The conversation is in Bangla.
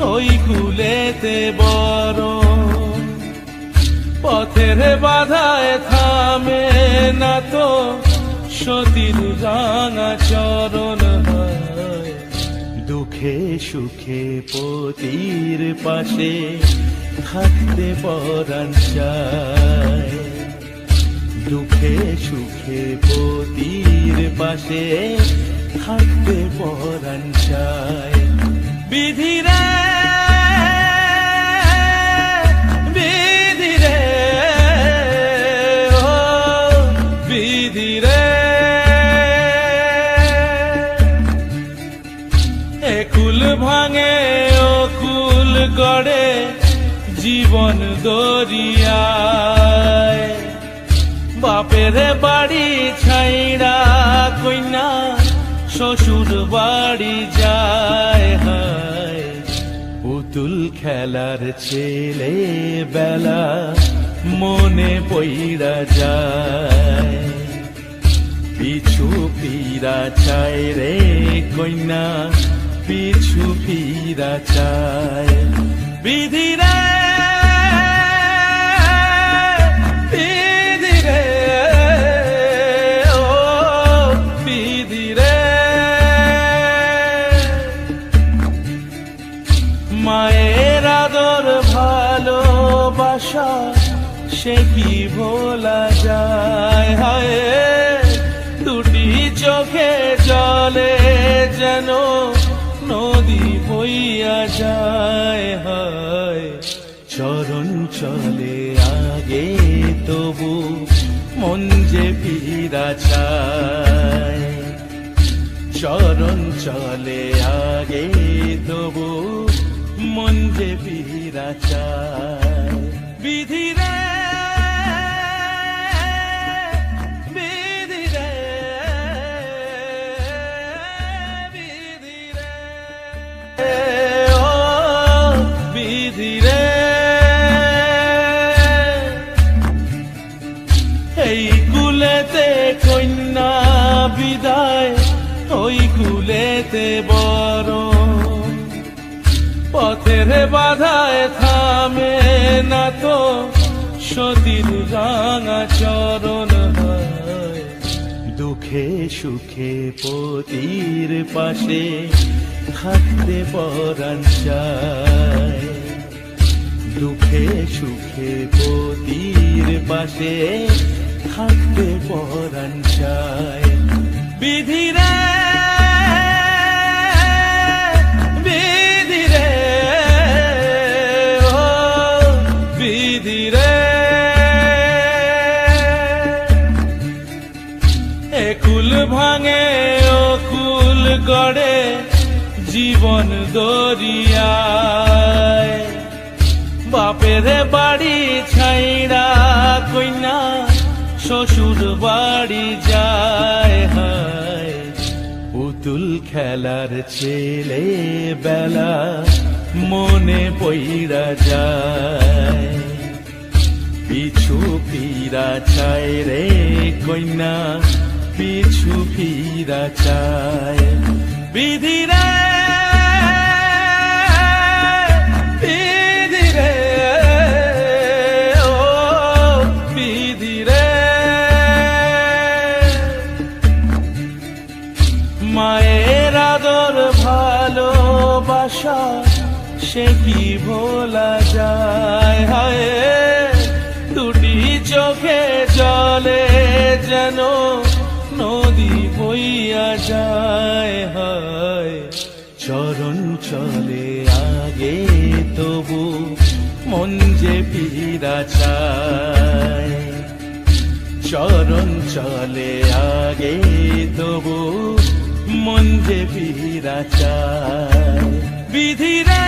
ওই কুলেতে বড় পথের বাধায় থামে না তো সতীর রাঙা চরণ দুঃখে সুখে পতির পাশে থাকতে পরাণ চায়। দুঃখে সুখে পতির পাশে থাকতে পরাণ চায় বিধিরে একুল ভাঙে কুল গড়ে জীবন দরিয়ায়। বাপের বাড়ি ছাইড়া কইনা শ্বশুর বাড়ি যায়, হায়। পুতুল খেলার ছেলে বেলা মনে পইরা যায়। পিছু ফিরা চায় রে কইনা, পিছু ফিরা চায়। বিধিরে ভালোবাসা সে কি ভোলা যায়? হায়, দুটি চোখে জলে যেন নদী বইয়া যায়। হায়, চরণ চলে আগে, তবু মন যে ফিরা চায়। চরণ চলে আগে, তবু মন যে ফিরা চায়। বিধিরে বিধিরে বিধিরে ও বিধিরে এই কুলেতে কন্যা বিদায় ওই কুলেতে বড় পথের বাধায় না তো সতীর রাঙা চরণ হয়। দুঃখে সুখে পতির পাশে থাকতে পরাণ চায়। দুঃখে সুখে পতির পাশে থাকতে পরাণ চায়। বিধিরে বিধিরে একুল ভাঙে ও কুল গড়ে জীবন দরিয়ায়। বাপের বাড়ি ছাইড়া কইনা, শ্বশুর বাড়ি যায় হায়। পুতুল খেলার ছেলে বেলা মনে পইরা যায়। পিছু ফিরা চায় রে কইনা পিছু ফিরা চায়। বিধিরে মায়ের ভালোবাসা সে কি ভোলা যায়? হায় যায়, হায়। চরণ চলে আগে, তবু মন যে ফিরা চায়। চরণ চলে আগে, তবু মন যে ফিরা চায়। বিধিরে